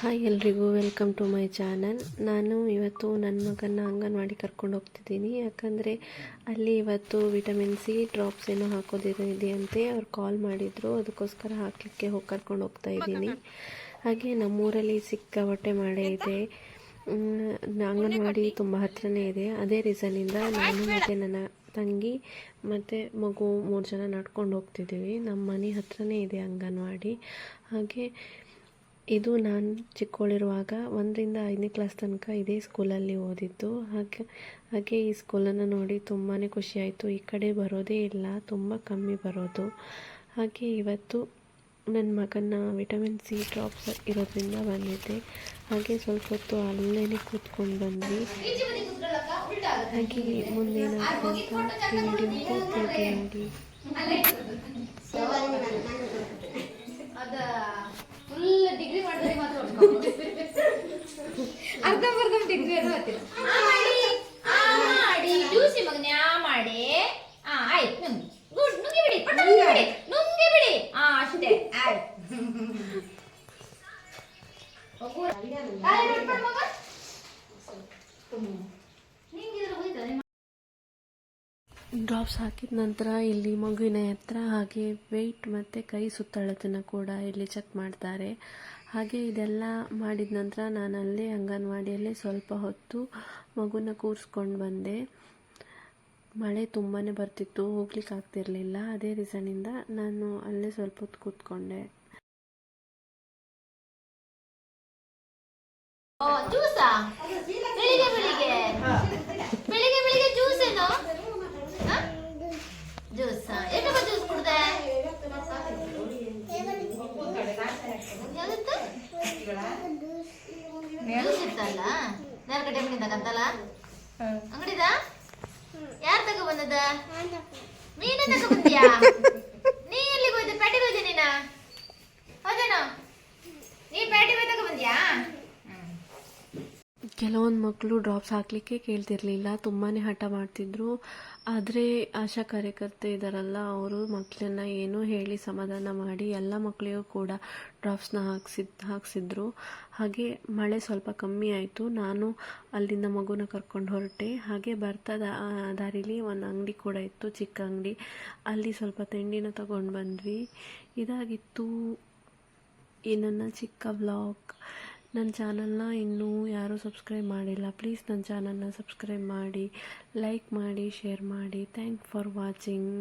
Hi ಎಲ್ರಿಗೂ, welcome to my channel. ನಾನು ಇವತ್ತು ನನ್ನ ಮಗನ ಅಂಗನವಾಡಿ ಕರ್ಕೊಂಡು ಹೋಗ್ತಿದ್ದೀನಿ. ಯಾಕಂದರೆ ಅಲ್ಲಿ ಇವತ್ತು ವಿಟಮಿನ್ ಸಿ ಡ್ರಾಪ್ಸ್ ಏನೋ ಹಾಕೋದಿರೋ ಇದೆಯಂತೆ ಅವ್ರು ಕಾಲ್ ಮಾಡಿದರು. ಅದಕ್ಕೋಸ್ಕರ ಹಾಕಲಿಕ್ಕೆ ಹೋಗಿ ಕರ್ಕೊಂಡು ಹೋಗ್ತಾ ಇದ್ದೀನಿ. ಹಾಗೆ ನಮ್ಮೂರಲ್ಲಿ ಸಿಕ್ಕಾಪಟ್ಟೆ ಮಾಡೇ ಇದೆ. ಅಂಗನವಾಡಿ ತುಂಬ ಹತ್ತಿರನೇ ಇದೆ. ಅದೇ ರೀಸನಿಂದ ನಾನು ಮತ್ತು ನನ್ನ ತಂಗಿ ಮತ್ತು ಮಗು ಮೂರು ಜನ ನಡ್ಕೊಂಡು ಹೋಗ್ತಿದ್ದೀವಿ. ನಮ್ಮ ಮನೆ ಹತ್ರನೇ ಇದೆ ಅಂಗನವಾಡಿ. ಹಾಗೆ ಇದು ನಾನು ಚಿಕ್ಕವಳಿರುವಾಗ ಒಂದರಿಂದ ಐದನೇ ಕ್ಲಾಸ್ ತನಕ ಇದೇ ಸ್ಕೂಲಲ್ಲಿ ಓದಿದ್ದು. ಹಾಗೆ ಹಾಗೆ ಈ ಸ್ಕೂಲನ್ನು ನೋಡಿ ತುಂಬಾ ಖುಷಿಯಾಯಿತು ಈ ಕಡೆ ಬರೋದೇ ಇಲ್ಲ, ತುಂಬ ಕಮ್ಮಿ ಬರೋದು. ಹಾಗೆ ಇವತ್ತು ನನ್ನ ಮಗನ ವಿಟಮಿನ್ ಸಿ ಡ್ರಾಪ್ಸ್ ಇರೋದ್ರಿಂದ ಬಂದಿದ್ದೆ. ಹಾಗೆ ಸ್ವಲ್ಪ ಹೊತ್ತು ಅಲ್ಲೇ ಕೂತ್ಕೊಂಡು ಬಂದ್ವಿ. ಹಾಗೆ ಮುಂದೇನಾಗುತ್ತೆ ಅಂತ ವಿಡಿಯೋ ನೋಡಿ ಅದ ಫುಲ್ ಡಿಗ್ರಿ ಮಾಡಿದ್ರೆ ಮಾತ್ರ ಹೊಡ್ಕೊಂಡು ಅರ್ಧ ಬರ್ಧ ಡಿಗ್ರಿ ಏನು ಗೊತ್ತಿಲ್ಲ ಆ ಮಾಡಿ ಆ ಮಾಡಿ ಜ್ಯೂಸಿ ಮಗನೇ ಆ ಮಾಡಿ ಆ ಆಯ್ತು ನುಂಗಿ. ಗುಡ್ ನುಂಗಿ ಬಿಡಿ ಪಟ್ಟ ನುಂಗಿ ಬಿಡಿ ನುಂಗಿ ಬಿಡಿ. ಆ ಅಷ್ಟೇ ಆಯ್ತು. ಡ್ರಾಪ್ಸ್ ಹಾಕಿದ ನಂತರ ಇಲ್ಲಿ ಮಗುವಿನ ಎತ್ತರ ಹಾಗೆ ವೆಯ್ಟ್ ಮತ್ತು ಕೈ ಸುತ್ತಳತನ ಕೂಡ ಇಲ್ಲಿ ಚೆಕ್ ಮಾಡ್ತಾರೆ. ಹಾಗೆ ಇದೆಲ್ಲ ಮಾಡಿದ ನಂತರ ನಾನು ಅಲ್ಲೇ ಅಂಗನವಾಡಿಯಲ್ಲಿ ಸ್ವಲ್ಪ ಹೊತ್ತು ಮಗುನ ಕೂರಿಸ್ಕೊಂಡು ಬಂದೆ. ಮಳೆ ತುಂಬಾ ಬರ್ತಿತ್ತು, ಹೋಗ್ಲಿಕ್ಕೆ ಆಗ್ತಿರಲಿಲ್ಲ. ಅದೇ ರೀಸನಿಂದ ನಾನು ಅಲ್ಲೇ ಸ್ವಲ್ಪ ಹೊತ್ತು ಕೂತ್ಕೊಂಡೆ. ಜ್ಯೂಸಾ ಬೆಳಿಗ್ಗೆ ಬೆಳಿಗ್ಗೆ ಜ್ಯೂಸ್ ಏನು ಹ? ಜ್ಯೂಸಾ ಎಷ್ಟು ಜ್ಯೂಸ್ ಕುಡ್ದೆ ಯಾವತ್ತು ಜ್ಯೂಸ್ ಇತ್ತಲ್ಲ ನೆರಗಡೆ ಅಂಗಡಿದ ಕತ್ತಲ್ಲ ಅಂಗಡಿದ? ಯಾರು ತಗೋ ಬಂದದ ನೀನೇ ತಗೋ ಕೆಲವೊಂದು ಮಕ್ಕಳು ಡ್ರಾಪ್ಸ್ ಹಾಕಲಿಕ್ಕೆ ಕೇಳ್ತಿರ್ಲಿಲ್ಲ ತುಂಬಾ ಹಠ ಮಾಡ್ತಿದ್ರು. ಆದರೆ ಆಶಾ ಕಾರ್ಯಕರ್ತೆ ಇದ್ದಾರಲ್ಲ ಅವರು ಮಕ್ಕಳನ್ನ ಏನೂ ಹೇಳಿ ಸಮಾಧಾನ ಮಾಡಿ ಎಲ್ಲ ಮಕ್ಕಳಿಗೂ ಕೂಡ ಡ್ರಾಪ್ಸ್ನ ಹಾಕ್ಸಿದ್, ಹಾಕ್ಸಿದ್ರು. ಹಾಗೆ ಮಳೆ ಸ್ವಲ್ಪ ಕಮ್ಮಿ ಆಯಿತು. ನಾನು ಅಲ್ಲಿಂದ ಮಗುನ ಕರ್ಕೊಂಡು ಹೊರಟೆ. ಹಾಗೆ ಬರ್ತಾ ದಾರಿಲಿ ಒಂದು ಅಂಗಡಿ ಕೂಡ ಇತ್ತು, ಚಿಕ್ಕ ಅಂಗಡಿ. ಅಲ್ಲಿ ಸ್ವಲ್ಪ ತಿಂಡಿನ ತಗೊಂಡು ಬಂದ್ವಿ. ಇದಾಗಿತ್ತು. ಈ ಚಿಕ್ಕ ವ್ಲಾಗ್ ನನ್ನ ಚಾನಲ್ನ ಇನ್ನೂ ಯಾರೂ ಸಬ್ಸ್ಕ್ರೈಬ್ ಮಾಡಿಲ್ಲ, ಪ್ಲೀಸ್ ನನ್ನ ಚಾನಲ್ನ ಸಬ್ಸ್ಕ್ರೈಬ್ ಮಾಡಿ, ಲೈಕ್ ಮಾಡಿ, ಶೇರ್ ಮಾಡಿ. Thank for watching.